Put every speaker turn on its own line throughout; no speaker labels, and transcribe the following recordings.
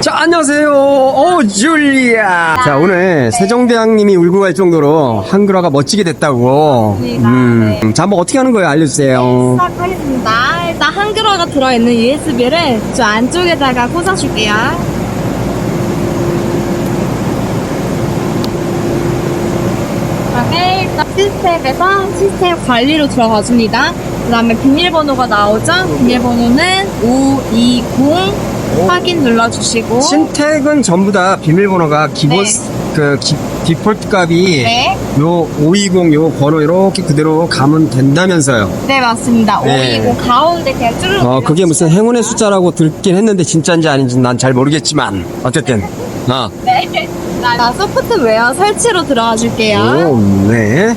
자, 안녕하세요. 오, 줄리아. 자, 오늘 세종대왕님이 울고 갈 정도로 한글화가 멋지게 됐다고.
맞습니다.
음.
네.
자, 한번 어떻게 하는 거예요? 알려주세요.
시작하겠습니다. 일단 한글화가 들어있는 USB를 저 안쪽에다가 꽂아줄게요. 그다음에 일단 시스템에서 시스템 관리로 들어가 줍니다. 그 다음에 비밀번호가 나오죠? 비밀번호는 520 확인 눌러주시고
신택은 전부 다 비밀번호가 기본,
네.
그, 기- 디폴트 값이
네,
요 520 요 번호 이렇게 그대로 가면 된다면서요.
네 맞습니다.
네.
520 가운데 그냥 쭈르륵
어, 그게 무슨 행운의 숫자라고 듣긴 했는데 진짜인지 아닌지 난 잘 모르겠지만. 어쨌든. 어.
네. 자, 소프트웨어 설치로 들어가 줄게요.
오, 네.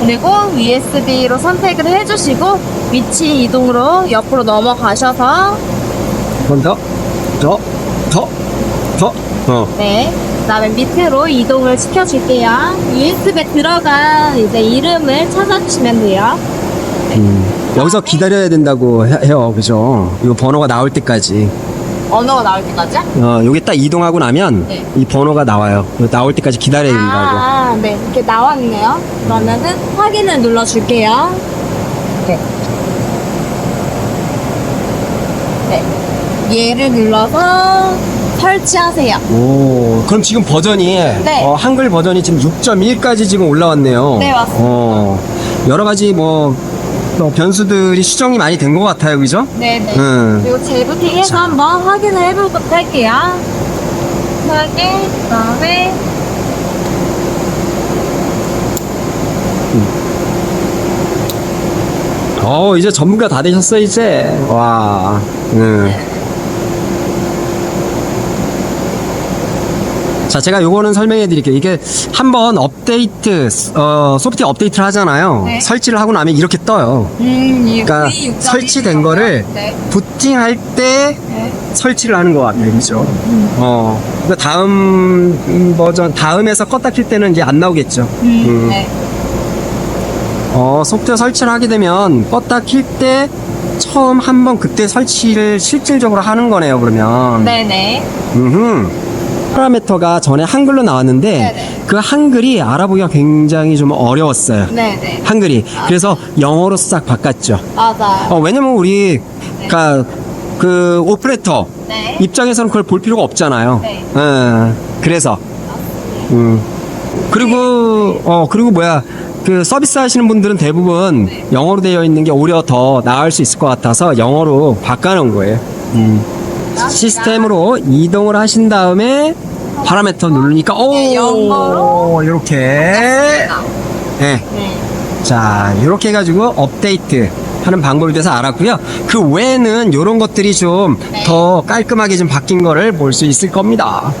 그리고 USB로 선택을 해주시고 위치 이동으로 옆으로 넘어가셔서
한 번 더, 더, 더, 더, 어.
네. 그다음에 밑으로 이동을 시켜줄게요. USB에 들어간 이제 이름을 찾아주시면 돼요.
음, 여기서 기다려야 된다고 해- 해요. 그죠? 이 번호가 나올 때까지.
언어가 나올 때까지?
어, 여기 딱 이동하고 나면
네.
이 번호가 나와요. 나올 때까지 기다려야 된다고.
아, 네. 이렇게 나왔네요. 그러면은 확인을 눌러줄게요. 네. 네. 얘를 눌러서 설치하세요.
오, 그럼 지금 버전이 어, 한글 버전이 지금 6.1까지 지금 올라왔네요.
네, 맞습니다.
어, 여러 가지 뭐 어, 변수들이 수정이 많이 된 것 같아요, 그죠?
네네.
음.
그리고 재부팅해서
자.
한번 확인을 해보도록 할게요. 확인, 그 다음에
어, 이제 전문가 다 되셨어, 이제. 와, 음. 자, 제가 요거는 설명해 드릴게요. 이게 한번 업데이트, 어, 소프트웨어 업데이트를 하잖아요.
네.
설치를 하고 나면 이렇게 떠요.
음, 이
그러니까
V6.1
설치된 거를
네.
부팅할 때
네.
설치를 하는 것 같아요. 그죠? 어. 그러니까 다음 버전, 다음에서 껐다 킬 때는 이제 안 나오겠죠.
음,
음.
네.
어, 소프트웨어 설치를 하게 되면 껐다 킬 때 처음 한번 그때 설치를 실질적으로 하는 거네요, 그러면.
네네.
음흠. 파라메터가 전에 한글로 나왔는데
네네.
그 한글이 알아보기가 굉장히 좀 어려웠어요.
네네.
한글이. 그래서 영어로 싹 바꿨죠.
맞아요.
어, 왜냐면 우리, 그니까, 그, 오퍼레이터
네.
입장에서는 그걸 볼 필요가 없잖아요.
네.
어, 그래서. 음. 그리고, 어, 그리고 뭐야. 그 서비스 하시는 분들은 대부분
네.
영어로 되어 있는 게 오히려 더 나을 수 있을 것 같아서 영어로 바꿔놓은 거예요. 음. 시스템으로 이동을 하신 다음에 파라메터 누르니까, 오!
네,
이렇게. 네.
네.
자, 이렇게 해가지고 업데이트 하는 방법에 대해서 알았고요. 그 외에는 이런 것들이 좀
네.
더 깔끔하게 좀 바뀐 거를 볼 수 있을 겁니다.